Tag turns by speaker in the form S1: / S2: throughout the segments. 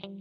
S1: อย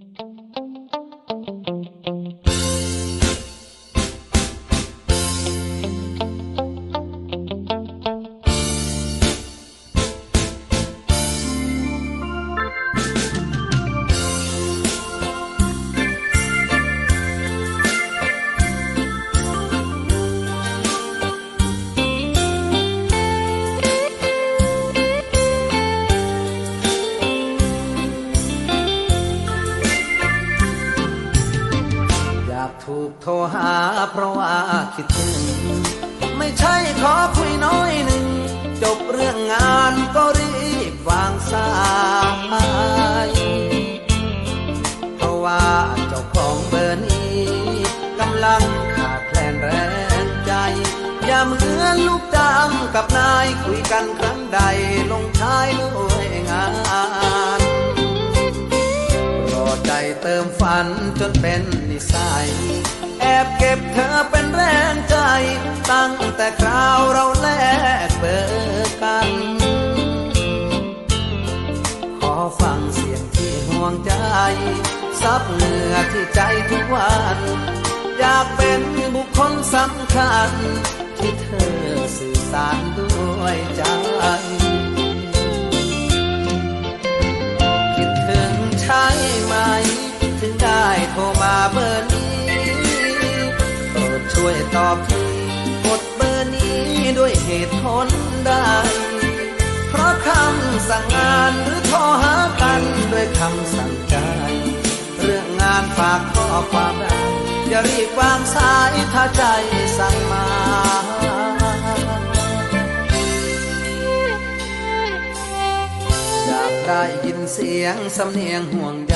S1: รหาเพราะว่าคิดถึง ไม่ใช่ขอคุยน้อยหนึ่ง จบเรื่องงานก็รีบวางสายเพราะว่าเจ้าของเบอร์นี้กำลังขาดแคลนแรงใจ อย่าเหมือนลูกจ้างกับนายคุยกันครั้งใดลงท้ายด้วย มฝันจนเป็นนิสัย แอบเก็บเธอเป็นแรงใจ ตั้งแต่คราวเราแลกเบอร์กัน ขอฟังเสียงที่ห่วงใจ ซับเหงื่อที่ใจทุกวัน อยากเป็นบุคคลสำคัญ ที่เธอสื่อสารด้วยใจ ช่วยตอบทีกดเบอร์นี้ด้วยเหตุผลใดเพราะคำสั่งงานหรือโทรหากันด้วยคำสั่งใจ เรื่องงานฝากข้อความได้อย่ารีบวางสายถ้าใจสั่งมาอยากได้ยินเสียงสำเนียงห่วงใย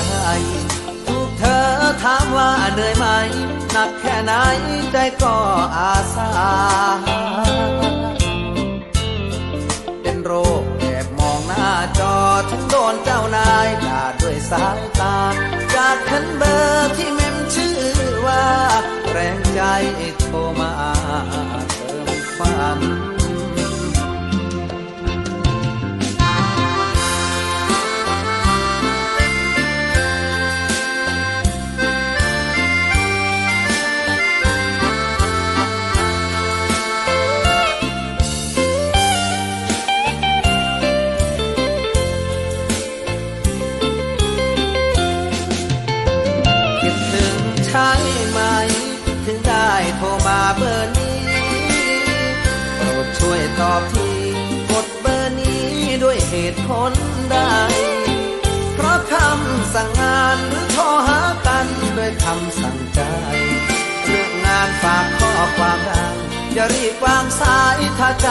S1: ถูกเธอถามว่าเหนื่อยไหม หนักแค่ไหนใจก็อาสา เป็นโรคแอบมองหน้าจอถึงโดนเจ้านายด่าด้วยสายตา จากขันเบอร์ที่เมมชื่อว่า แรงใจ ได้โทรมาเบอร์นี้โปรดช่วยตอบทีกดเบอร์นี้ด้วยเหตุผลใดเพราะคำสั่งงานหรือโทรหากันด้วยคำสั่งใจเรื่องงานฝากข้อความได้อย่ารีบวางสายถ้าใจ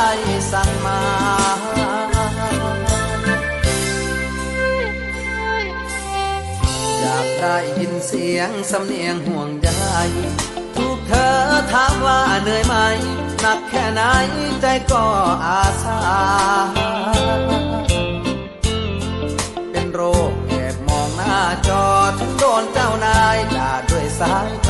S1: สั่งมาอยากได้ยินเสียงสำเนียงห่วงใย อถามว่าเหนื่อยไหมหนักแค่ไหนใจก็อาสา เป็นโรคแอบมองหน้าจอถึงโดนเจ้านายด่าด้วยสาย